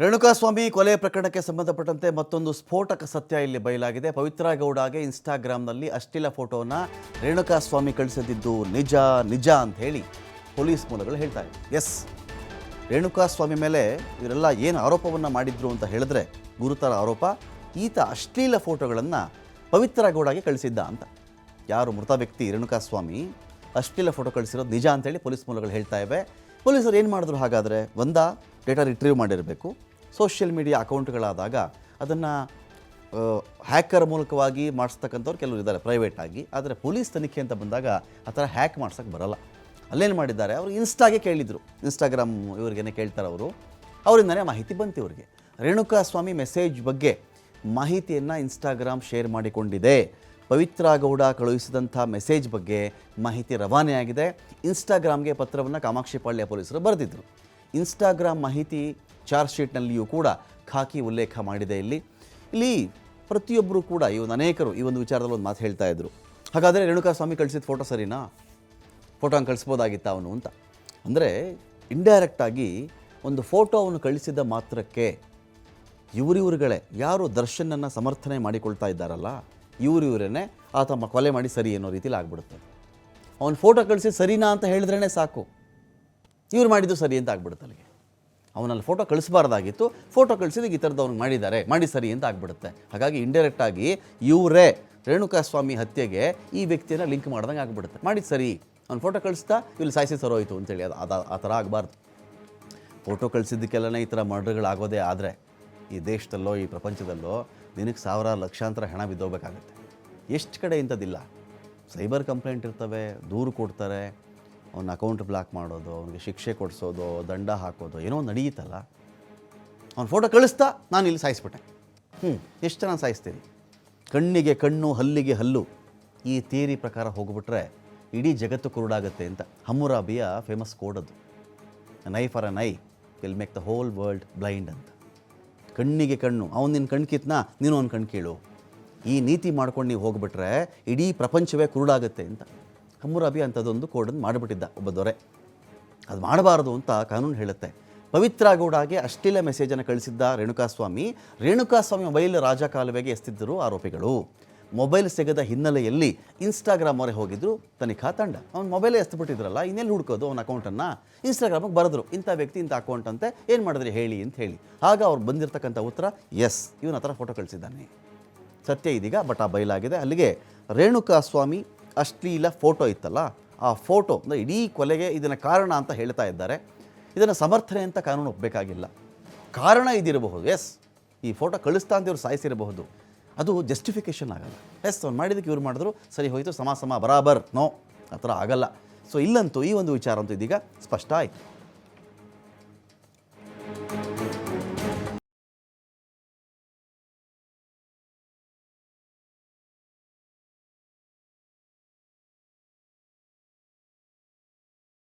ರೇಣುಕಾಸ್ವಾಮಿ ಕೊಲೆ ಪ್ರಕರಣಕ್ಕೆ ಸಂಬಂಧಪಟ್ಟಂತೆ ಮತ್ತೊಂದು ಸ್ಫೋಟಕ ಸತ್ಯ ಇಲ್ಲಿ ಬಯಲಾಗಿದೆ. ಪವಿತ್ರ ಗೌಡಗೆ ಇನ್ಸ್ಟಾಗ್ರಾಮ್ನಲ್ಲಿ ಅಶ್ಲೀಲ ಫೋಟೋನ ರೇಣುಕಾಸ್ವಾಮಿ ಕಳಿಸಿದ್ದು ನಿಜ ನಿಜ ಅಂತ ಹೇಳಿ ಪೊಲೀಸ್ ಮೂಲಗಳು ಹೇಳ್ತಾ ಇದೆ ಎಸ್, ರೇಣುಕಾಸ್ವಾಮಿ ಮೇಲೆ ಇವರೆಲ್ಲ ಏನು ಆರೋಪವನ್ನು ಮಾಡಿದ್ರು ಅಂತ ಹೇಳಿದ್ರೆ ಗುರುತರ ಆರೋಪ, ಈತ ಅಶ್ಲೀಲ ಫೋಟೋಗಳನ್ನು ಪವಿತ್ರ ಗೌಡಗೆ ಕಳಿಸಿದ್ದ ಅಂತ. ಯಾರು ಮೃತ ವ್ಯಕ್ತಿ ರೇಣುಕಾಸ್ವಾಮಿ, ಅಶ್ಲೀಲ ಫೋಟೋ ಕಳಿಸಿರೋದು ನಿಜ ಅಂತೇಳಿ ಪೊಲೀಸ್ ಮೂಲಗಳು ಹೇಳ್ತಾ ಇವೆ. ಪೊಲೀಸರು ಏನು ಮಾಡಿದ್ರು ಹಾಗಾದರೆ? ಒಂದ ಡೇಟಾ ರಿಟ್ರೀವ್ ಮಾಡಿರಬೇಕು. ಸೋಷಿಯಲ್ ಮೀಡಿಯಾ ಅಕೌಂಟ್ಗಳಾದಾಗ ಅದನ್ನು ಹ್ಯಾಕರ್ ಮೂಲಕವಾಗಿ ಮಾಡಿಸ್ತಕ್ಕಂಥವ್ರು ಕೆಲವರು ಇದ್ದಾರೆ ಪ್ರೈವೇಟಾಗಿ ಆದರೆ ಪೊಲೀಸ್ ತನಿಖೆ ಅಂತ ಬಂದಾಗ ಆ ಥರ ಹ್ಯಾಕ್ ಮಾಡ್ಸೋಕ್ಕೆ ಬರಲ್ಲ. ಅಲ್ಲೇನು ಮಾಡಿದ್ದಾರೆ? ಅವರು ಇನ್ಸ್ಟಾಗೆ ಕೇಳಿದರು. ಇನ್ಸ್ಟಾಗ್ರಾಮ್ ಇವ್ರಿಗೇನೆ ಕೇಳ್ತಾರೆ ಅವರು. ಅವರಿಂದನೇ ಮಾಹಿತಿ ಬಂತು ಇವರಿಗೆ. ರೇಣುಕಾ ಸ್ವಾಮಿ ಮೆಸೇಜ್ ಬಗ್ಗೆ ಮಾಹಿತಿಯನ್ನು ಇನ್ಸ್ಟಾಗ್ರಾಮ್ ಶೇರ್ ಮಾಡಿಕೊಂಡಿದೆ. ಪವಿತ್ರ ಗೌಡ ಕಳುಹಿಸಿದಂಥ ಮೆಸೇಜ್ ಬಗ್ಗೆ ಮಾಹಿತಿ ರವಾನೆಯಾಗಿದೆ. ಇನ್ಸ್ಟಾಗ್ರಾಮ್ಗೆ ಪತ್ರವನ್ನು ಕಾಮಾಕ್ಷಿಪಾಳ್ಯ ಪೊಲೀಸರು ಬರೆದಿದ್ದರು ಇನ್ಸ್ಟಾಗ್ರಾಮ್ ಮಾಹಿತಿ ಚಾರ್ಜ್ ಶೀಟ್ನಲ್ಲಿಯೂ ಕೂಡ ಖಾಕಿ ಉಲ್ಲೇಖ ಮಾಡಿದೆ ಇಲ್ಲಿ. ಇಲ್ಲಿ ಪ್ರತಿಯೊಬ್ಬರು ಕೂಡ, ಈ ಒಂದು ಅನೇಕರು ಈ ಒಂದು ವಿಚಾರದಲ್ಲಿ ಒಂದು ಮಾತು ಹೇಳ್ತಾ ಇದ್ರು. ಹಾಗಾದರೆ ರೇಣುಕಾ ಸ್ವಾಮಿ ಕಳಿಸಿದ ಫೋಟೋ ಸರಿನಾ? ಫೋಟೋ ಹಂಗೆ ಕಳಿಸ್ಬೋದಾಗಿತ್ತ ಅವನು ಅಂತ. ಅಂದರೆ ಇಂಡೈರೆಕ್ಟಾಗಿ ಒಂದು ಫೋಟೋ ಅವನು ಕಳಿಸಿದ ಮಾತ್ರಕ್ಕೆ ಇವರಿವ್ರುಗಳೇ, ಯಾರು ದರ್ಶನನ್ನು ಸಮರ್ಥನೆ ಮಾಡಿಕೊಳ್ತಾ ಇದ್ದಾರಲ್ಲ ಇವರಿವರೇ ಆತ ಕೊಲೆ ಮಾಡಿ ಸರಿ ಅನ್ನೋ ರೀತಿಲಿ ಆಗ್ಬಿಡುತ್ತೆ. ಅವನು ಫೋಟೋ ಕಳಿಸಿ ಸರಿನಾ ಅಂತ ಹೇಳಿದ್ರೇ ಸಾಕು. ಇವ್ರು ಮಾಡಿದ್ದು ಸರಿ ಅಂತ ಆಗ್ಬಿಡುತ್ತೆ ಅಲ್ಲಿಗೆ. ಅವನಲ್ಲಿ ಫೋಟೋ ಕಳಿಸಬಾರ್ದಾಗಿತ್ತು. ಫೋಟೋ ಕಳಿಸಿದಾಗ ಈ ಥರದ್ದು ಅವ್ನಿಗೆ ಮಾಡಿದ್ದಾರೆ. ಮಾಡಿ ಸರಿ ಅಂತ ಆಗ್ಬಿಡುತ್ತೆ. ಹಾಗಾಗಿ ಇಂಡೈರೆಕ್ಟಾಗಿ ಇವರೇ ರೇಣುಕಾಸ್ವಾಮಿ ಹತ್ಯೆಗೆ ಈ ವ್ಯಕ್ತಿಯನ್ನು ಲಿಂಕ್ ಮಾಡ್ದಂಗೆ ಆಗ್ಬಿಡುತ್ತೆ. ಮಾಡಿ ಸರಿ. ಅವ್ನು ಫೋಟೋ ಕಳಿಸ್ತಾ ಇಲ್ಲಿ ಸಾಯಿಸಿ ಸರೋಯ್ತು ಅಂತೇಳಿ ಅದು ಅದು, ಆ ಥರ ಆಗಬಾರ್ದು. ಫೋಟೋ ಕಳಿಸಿದ್ದಕ್ಕೆಲ್ಲನೇ ಈ ಥರ ಮರ್ಡರ್ಗಳಾಗೋದೇ ಆದರೆ ಈ ದೇಶದಲ್ಲೋ, ಈ ಪ್ರಪಂಚದಲ್ಲೋ ದಿನಕ್ಕೆ ಸಾವಿರಾರು ಲಕ್ಷಾಂತರ ಹಣ ಬಿದ್ದೋಗ್ಬೇಕಾಗತ್ತೆ. ಎಷ್ಟು ಕಡೆ ಇಂಥದ್ದಿಲ್ಲ ಸೈಬರ್ ಕಂಪ್ಲೇಂಟ್ ಇರ್ತವೆ, ದೂರು ಕೊಡ್ತಾರೆ. ಅವನ ಅಕೌಂಟ್ ಬ್ಲಾಕ್ ಮಾಡೋದು, ಅವನಿಗೆ ಶಿಕ್ಷೆ ಕೊಡಿಸೋದು, ದಂಡ ಹಾಕೋದು, ಏನೋ ನಡೆಯುತ್ತಲ್ಲ ಅವ್ನು ಫೋಟೋ ಕಳಿಸ್ತಾ ನಾನು ಇಲ್ಲಿ ಸಾಯಿಸ್ಬಿಟ್ಟೆ. ಹ್ಞೂ ಎಷ್ಟು ಜನ ಸಾಯಿಸ್ತೀನಿ ಕಣ್ಣಿಗೆ ಕಣ್ಣು, ಹಲ್ಲಿಗೆ ಹಲ್ಲು, ಈ ಥಿಯರಿ ಪ್ರಕಾರ ಹೋಗ್ಬಿಟ್ರೆ ಇಡೀ ಜಗತ್ತು ಕುರುಡಾಗುತ್ತೆ ಅಂತ ಹಮ್ಮುರಾಬಿಯ ಫೇಮಸ್ ಕೋಡ್ ಅದು. Eye for an eye will make the whole world blind ಅಂತ. ಕಣ್ಣಿಗೆ ಕಣ್ಣು, ಅವನು ನಿನ್ನ ಕಣ್ ಕಿತ್ನಾ, ನೀನು ಅವ್ನ ಕಣ್ಣು ಕೇಳು. ಈ ನೀತಿ ಮಾಡ್ಕೊಂಡು ನೀವು ಹೋಗ್ಬಿಟ್ರೆ ಇಡೀ ಪ್ರಪಂಚವೇ ಕುರುಡಾಗುತ್ತೆ ಅಂತ. ಹಮ್ಮುರಾಬಿ ಅಂಥದ್ದೊಂದು ಕೋಡನ್ನು ಮಾಡಿಬಿಟ್ಟಿದ್ದ ಒಬ್ಬ ದೊರೆ. ಅದು ಮಾಡಬಾರದು ಅಂತ ಕಾನೂನು ಹೇಳುತ್ತೆ. ಪವಿತ್ರ ಗೌಡಾಗೆ ಅಶ್ಲೀಲ ಮೆಸೇಜನ್ನು ಕಳಿಸಿದ್ದ ರೇಣುಕಾಸ್ವಾಮಿ ರೇಣುಕಾಸ್ವಾಮಿ ಮೊಬೈಲ್ ರಾಜ ಕಾಲುವೆಗೆ ಎಸ್ತಿದ್ದರು ಆರೋಪಿಗಳು. ಮೊಬೈಲ್ ಸಿಗದ ಹಿನ್ನೆಲೆಯಲ್ಲಿ ಇನ್ಸ್ಟಾಗ್ರಾಮ್ ಅವರೇ ಹೋಗಿದ್ರು ತನಿಖಾ ತಂಡ. ಅವ್ನು ಮೊಬೈಲೇ ಎಸ್ಬಿಟ್ಟಿದ್ರಲ್ಲ ಇನ್ನೆಲ್ಲಿ ಹುಡ್ಕೋದು ಅವನ ಅಕೌಂಟನ್ನು? ಇನ್ಸ್ಟಾಗ್ರಾಮಿಗೆ ಬರೆದ್ರು, ಇಂಥ ವ್ಯಕ್ತಿ, ಇಂಥ ಅಕೌಂಟ್ ಅಂತ, ಏನು ಮಾಡಿದ್ರಿ ಹೇಳಿ ಅಂತ ಹೇಳಿ. ಆಗ ಅವ್ರು ಬಂದಿರತಕ್ಕಂಥ ಉತ್ತರ, ಎಸ್ ಇವನ ಹತ್ರ ಫೋಟೋ ಕಳಿಸಿದ್ದಾನೆ. ಸತ್ಯ ಇದೀಗ ಬಟ್ ಆ ಬಯಲಾಗಿದೆ ಅಲ್ಲಿಗೆ ರೇಣುಕಾಸ್ವಾಮಿ ಅಶ್ಲೀಲ ಫೋಟೋ ಇತ್ತಲ್ಲ, ಆ ಫೋಟೋ ಅಂದರೆ ಇಡೀ ಕೊಲೆಗೆ ಇದನ್ನು ಕಾರಣ ಅಂತ ಹೇಳ್ತಾ ಇದ್ದಾರೆ. ಇದನ್ನು ಸಮರ್ಥನೆ ಅಂತ ಕಾನೂನು ಒಪ್ಪಬೇಕಾಗಿಲ್ಲ ಕಾರಣ ಇದಿರಬಹುದು ಎಸ್ ಈ ಫೋಟೋ ಕಳಿಸ್ತಾ ಅಂತ ಇವ್ರು ಸಾಯಿಸಿರಬಹುದು. ಅದು ಜಸ್ಟಿಫಿಕೇಷನ್ ಆಗಲ್ಲ. ಎಸ್ ಅವ್ನು ಮಾಡಿದ್ದಕ್ಕೆ ಇವ್ರು ಮಾಡಿದ್ರು, ಸರಿ ಹೋಯಿತು, ಸಮ ಸಮ, ಬರಾಬರ್ ನೋ ಆ ಥರ ಆಗಲ್ಲ. ಸೊ ಇಲ್ಲಂತೂ ಈ ಒಂದು ವಿಚಾರ ಅಂತೂ ಇದೀಗ ಸ್ಪಷ್ಟ ಆಯಿತು.